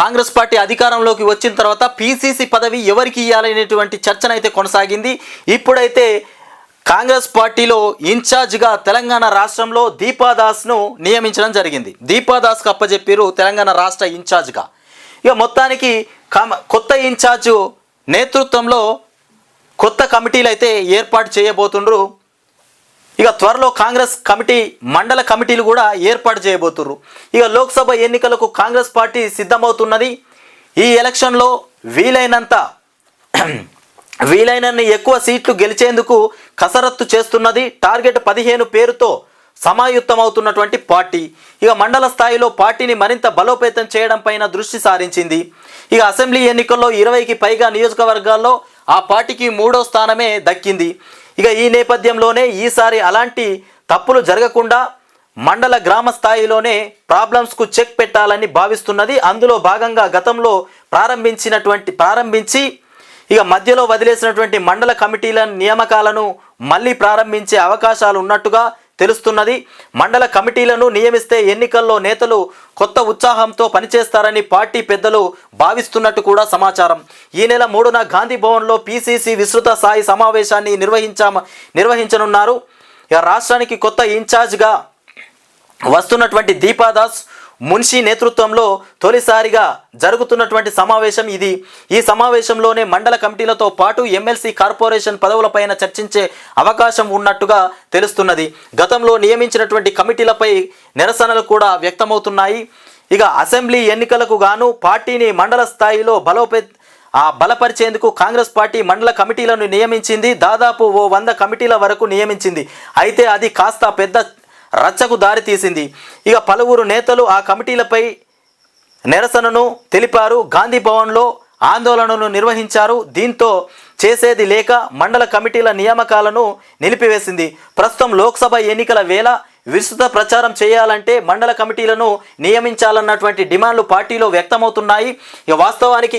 Congress party అధికారంలోకి వచ్చిన తర్వాత పీసీసీ పదవి ఎవరికి ఇవ్వాలనేటువంటి చర్చన అయితే కొనసాగింది. ఇప్పుడైతే కాంగ్రెస్ పార్టీలో ఇన్ఛార్జ్గా తెలంగాణ రాష్ట్రంలో దీపాదాస్ను నియమించడం జరిగింది. దీపాదాస్కి అప్పచెప్పారు తెలంగాణ రాష్ట్ర ఇన్ఛార్జ్గా. ఇక మొత్తానికి కొత్త ఇన్ఛార్జ్ నేతృత్వంలో కొత్త కమిటీలు అయితే ఏర్పాటు చేయబోతుండ్రు. ఇక త్వరలో కాంగ్రెస్ కమిటీ మండల కమిటీలు కూడా ఏర్పాటు చేయబోతుర్రు. ఇక లోక్సభ ఎన్నికలకు కాంగ్రెస్ పార్టీ సిద్ధమవుతున్నది. ఈ ఎలక్షన్లో వీలైనంత వీలైనన్ని ఎక్కువ సీట్లు గెలిచేందుకు కసరత్తు చేస్తున్నది. టార్గెట్ పదిహేను పేరుతో సమాయుత్తమవుతున్నటువంటి పార్టీ. ఇక మండల స్థాయిలో పార్టీని మరింత బలోపేతం చేయడం పైన దృష్టి సారించింది. ఇక అసెంబ్లీ ఎన్నికల్లో ఇరవైకి పైగా నియోజకవర్గాల్లో ఆ పార్టీకి మూడో స్థానమే దక్కింది. ఇక ఈ నేపథ్యంలోనే ఈసారి అలాంటి తప్పులు జరగకుండా మండల గ్రామ స్థాయిలోనే ప్రాబ్లమ్స్కు చెక్ పెట్టాలని భావిస్తున్నది. అందులో భాగంగా గతంలో ప్రారంభించినటువంటి ప్రారంభించి ఇక మధ్యలో వదిలేసినటువంటి మండల కమిటీల నియామకాలను మళ్ళీ ప్రారంభించే అవకాశాలు ఉన్నట్టుగా తెలుస్తున్నది. మండల కమిటీలను నియమిస్తే ఎన్నికల్లో నేతలు కొత్త ఉత్సాహంతో పనిచేస్తారని పార్టీ పెద్దలు భావిస్తున్నట్టు కూడా సమాచారం. ఈ నెల మూడున గాంధీ భవన్లో పీసీసీ విస్తృత స్థాయి సమావేశాన్ని నిర్వహించామ నిర్వహించనున్నారు. రాష్ట్రానికి కొత్త ఇన్ఛార్జ్గా వస్తున్నటువంటి దీపాదాస్ మున్షి నేతృత్వంలో తొలిసారిగా జరుగుతున్నటువంటి సమావేశం ఇది. ఈ సమావేశంలోనే మండల కమిటీలతో పాటు ఎమ్మెల్సీ కార్పొరేషన్ పదవులపైన చర్చించే అవకాశం ఉన్నట్టుగా తెలుస్తున్నది. గతంలో నియమించినటువంటి కమిటీలపై నిరసనలు కూడా వ్యక్తమవుతున్నాయి. ఇక అసెంబ్లీ ఎన్నికలకు గాను పార్టీని మండల స్థాయిలో బలోపే ఆ బలపరిచేందుకు కాంగ్రెస్ పార్టీ మండల కమిటీలను నియమించింది. దాదాపు ఓ వంద కమిటీల వరకు నియమించింది. అయితే అది కాస్త పెద్ద రచ్చకు దారితీసింది ఇక పలువురు నేతలు ఆ కమిటీలపై నిరసనను తెలిపారు. గాంధీ భవన్లో ఆందోళనను నిర్వహించారు. దీంతో చేసేది లేక మండల కమిటీల నియామకాలను నిలిపివేసింది. ప్రస్తుతం లోక్సభ ఎన్నికల వేళ విస్తృత ప్రచారం చేయాలంటే మండల కమిటీలను నియమించాలన్నటువంటి డిమాండ్లు పార్టీలో వ్యక్తమవుతున్నాయి. ఇక వాస్తవానికి